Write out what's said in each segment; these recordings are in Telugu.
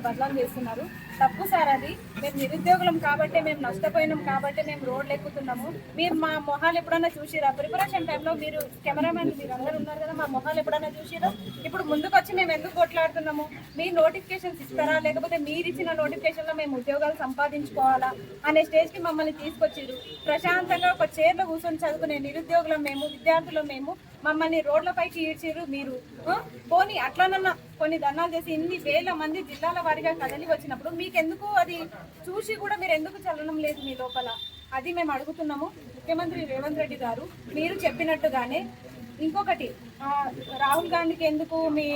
మమ్మల్ని బదలాం చేస్తున్నారు. తప్పు సార్ అది. మేము నిరుద్యోగులం కాబట్టి మేము నష్టపోయినాం కాబట్టి మేము రోడ్లు ఎక్కుతున్నాము మీరు మా మొహాలు ఎప్పుడన్నా చూసిరా? ప్రిపరేషన్ టైంలో మీరు కెమెరామెన్ మీరు అందరు ఉన్నారు కదా మా మొహాలు ఎప్పుడన్నా చూసిరా? ఇప్పుడు ముందుకు వచ్చి మేము ఎందుకు కొట్లాడుతున్నాము? మీ నోటిఫికేషన్స్ ఇస్తారా? లేకపోతే మీరు ఇచ్చిన నోటిఫికేషన్లో మేము ఉద్యోగాలు సంపాదించుకోవాలా? అనే స్టేజ్కి మమ్మల్ని తీసుకొచ్చారు ప్రశాంతంగా ఒక చైర్లో కూర్చొని చదువుకునే నిరుద్యోగులం మేము విద్యార్థులం మేము. మమ్మల్ని రోడ్లపైకి ఈడ్చిర్రు మీరు? పోనీ అట్లనన్నా కొన్ని ధర్నాలు చేసి ఇన్ని వేల మంది జిల్లాల వారీగా కదలి వచ్చినప్పుడు మీకెందుకు అది చూసి కూడా మీరు ఎందుకు చల్లడం లేదు మీ లోపల? అది మేము అడుగుతున్నాము. ముఖ్యమంత్రి రేవంత్ రెడ్డి గారు మీరు చెప్పినట్టుగానే ఇంకొకటి రాహుల్ గాంధీకి ఎందుకు మీ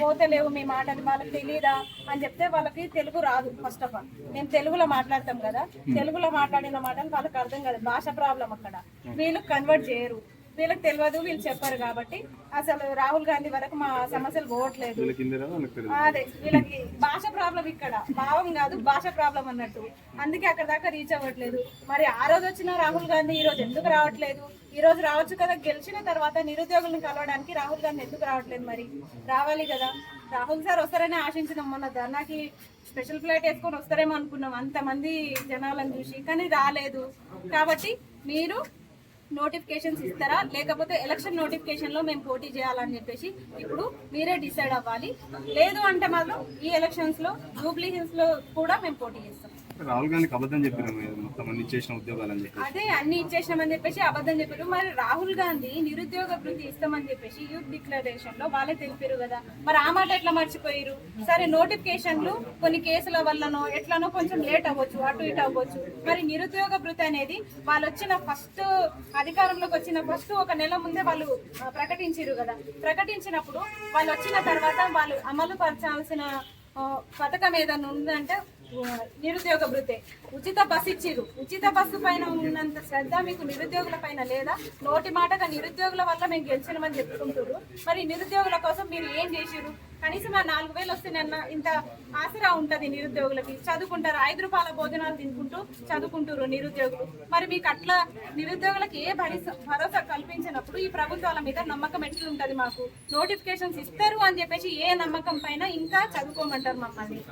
పోతలేవు మీ మాటలు వాళ్ళకి తెలియదా అని చెప్తే వాళ్ళకి తెలుగు రాదు ఫస్ట్ ఆఫ్ ఆల్. మేము తెలుగులో మాట్లాడతాం కదా. తెలుగులో మాట్లాడిన మాటలు వాళ్ళకి అర్థం కాదు. భాష ప్రాబ్లం అక్కడ. వీళ్ళు కన్వర్ట్ చేయరు. వీళ్ళకి తెలియదు వీళ్ళు చెప్పారు కాబట్టి. అసలు రాహుల్ గాంధీ వరకు మా సమస్యలు పోవట్లేదు. అదే వీళ్ళకి భాష ప్రాబ్లం ఇక్కడ. భావం కాదు భాష ప్రాబ్లం అన్నట్టు. అందుకే అక్కడ దాకా రీచ్ అవ్వట్లేదు. మరి ఆ రోజు వచ్చిన రాహుల్ గాంధీ ఈ రోజు ఎందుకు రావట్లేదు? ఈ రోజు రావచ్చు కదా గెలిచిన తర్వాత నిరుద్యోగులను కలవడానికి రాహుల్ గాంధీ ఎందుకు రావట్లేదు మరి? రావాలి కదా. రాహుల్ సార్ వస్తారని ఆశించినాం మొన్న ధర్నాకి. స్పెషల్ ఫ్లైట్ వేసుకొని వస్తారేమో అనుకున్నాం. అంతమంది జనాలను చూసి కానీ రాలేదు. కాబట్టి మీరు నోటిఫికేషన్స్ ఇస్తారా? లేకపోతే ఎలక్షన్ నోటిఫికేషన్లో మేము పోటీ చేయాలని చెప్పేసి ఇప్పుడు మీరే డిసైడ్ అవ్వాలి. లేదు అంటే మాత్రం ఈ ఎలక్షన్స్లో జూబ్లీ హిల్స్లో కూడా మేము పోటీ చేస్తాం. రాహుల్ గాంధీకి అబద్ధం చెప్పారు మొత్తం అన్ని ఉద్యోగాలు అని చెప్పి అదే అన్ని ఇచ్చేసినామని చెప్పేసి అబద్ధం చెప్పారు. మరి రాహుల్ గాంధీ నిరుద్యోగ వృత్తి ఇస్తామని చెప్పేసి యూత్ డిక్లరేషన్లో వాళ్ళే తెలిపారు కదా. మరి ఆ మాట ఎట్లా మర్చిపోయారు? సరే నోటిఫికేషన్లు కొన్ని కేసుల వల్లనో ఎట్లనో కొంచెం లేట్ అవ్వచ్చు అటు ఇటు అవ్వచ్చు. మరి నిరుద్యోగ వృత్తి అనేది వాళ్ళు వచ్చిన ఫస్ట్ అధికారంలోకి వచ్చిన ఫస్ట్ ఒక నెల ముందే వాళ్ళు ప్రకటించారు కదా. ప్రకటించినప్పుడు వాళ్ళు వచ్చిన తర్వాత వాళ్ళు అమలు పరచాల్సిన పథకం ఏదైనా ఉందంటే నిరుద్యోగ భృతే ఉచిత బస్సు ఇచ్చిర్రు. ఉచిత బస్సు పైన ఉన్నంత శ్రద్ధ మీకు నిరుద్యోగుల పైన లేదా? నోటి మాటగా నిరుద్యోగుల వల్ల మేము గెలిచినామని చెప్పుకుంటారు మరి నిరుద్యోగుల కోసం మీరు ఏం చేసిర్రు? కనీసం ఆ నాలుగు వేలు వస్తేనన్న ఇంత ఆసరా ఉంటుంది నిరుద్యోగులకి. చదువుకుంటారు. ఐదు రూపాయల భోజనాలు తినుకుంటూ చదువుకుంటారు నిరుద్యోగులు. మరి మీకు అట్లా నిరుద్యోగులకు ఏ భరిస- భరోసా కల్పించినప్పుడు ఈ ప్రభుత్వాల మీద నమ్మకం ఎట్లుంటది మాకు? నోటిఫికేషన్స్ ఇస్తారు అని చెప్పేసి ఏ నమ్మకం పైన ఇంకా చదువుకోమంటారు మమ్మల్ని?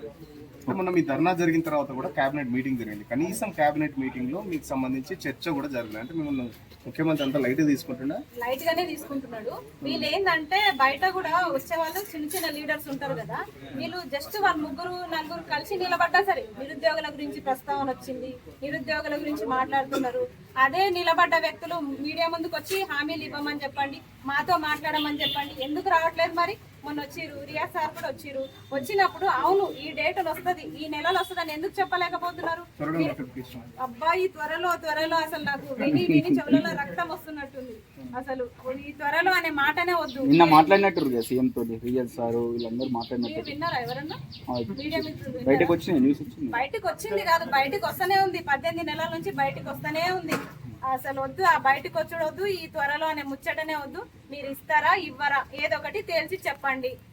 మొన్న మీ ధర్నా జరిగిన తర్వాత కూడా కేబినెట్ మీటింగ్ జరిగింది. కనీసం కేబినెట్ మీటింగ్లో మీకు సంబంధించి చర్చ కూడా జరిగింది. అంటే మిమ్మల్ని ముఖ్యమంత్రి అంతా లైట్ తీసుకుంటున్నా? లైట్ గానే తీసుకుంటున్నాడు. వీళ్ళు ఏంటంటే బయట కూడా వచ్చే వాళ్ళు చిన్న చిన్న లీడర్స్ ఉంటారు కదా వీళ్ళు జస్ట్ వాళ్ళ ముగ్గురు నలుగురు కలిసి నిలబడ్డా సరే నిరుద్యోగుల గురించి ప్రస్తావన వచ్చింది నిరుద్యోగుల గురించి మాట్లాడుతున్నారు. అదే నిలబడ్డ వ్యక్తులు మీడియా ముందుకు వచ్చి హామీలు ఇవ్వమని చెప్పండి మాతో మాట్లాడమని చెప్పండి. ఎందుకు రావట్లేదు మరి? మొన్న వచ్చిరు రియాజ్ సార్ కూడా వచ్చిరు వచ్చినప్పుడు అవును ఈ డేట్ వస్తుంది ఈ నెలలో వస్తుంది అని ఎందుకు చెప్పలేకపోతున్నారు? అబ్బాయి త్వరలో త్వరలో అసలు నాకు విని విని చెవులలో రక్తం వస్తున్నట్టుంది. అసలు ఈ త్వరలో అనే మాటనే వద్దు. నిన్న మాట్లాడినట్టు సీఎం తోటి రియల్ సార్ వీళ్ళందరూ మాట్లాడినట్టు విన్నారా ఎవరన్నా? బయటకు న్యూస్ వచ్చింది. బయటకు వచ్చింది కాదు బయటకు వస్తూనే ఉంది. పద్దెనిమిది నెలల నుంచి బయటకు వస్తూనే ఉంది. అసలు వద్దు ఆ బయటకు వచ్చుడు వద్దు ఈ త్వరలో అనే ముచ్చటనే వద్దు. మీరు ఇస్తారా ఇవ్వరా ఏదో ఒకటి తేల్చి చెప్పండి.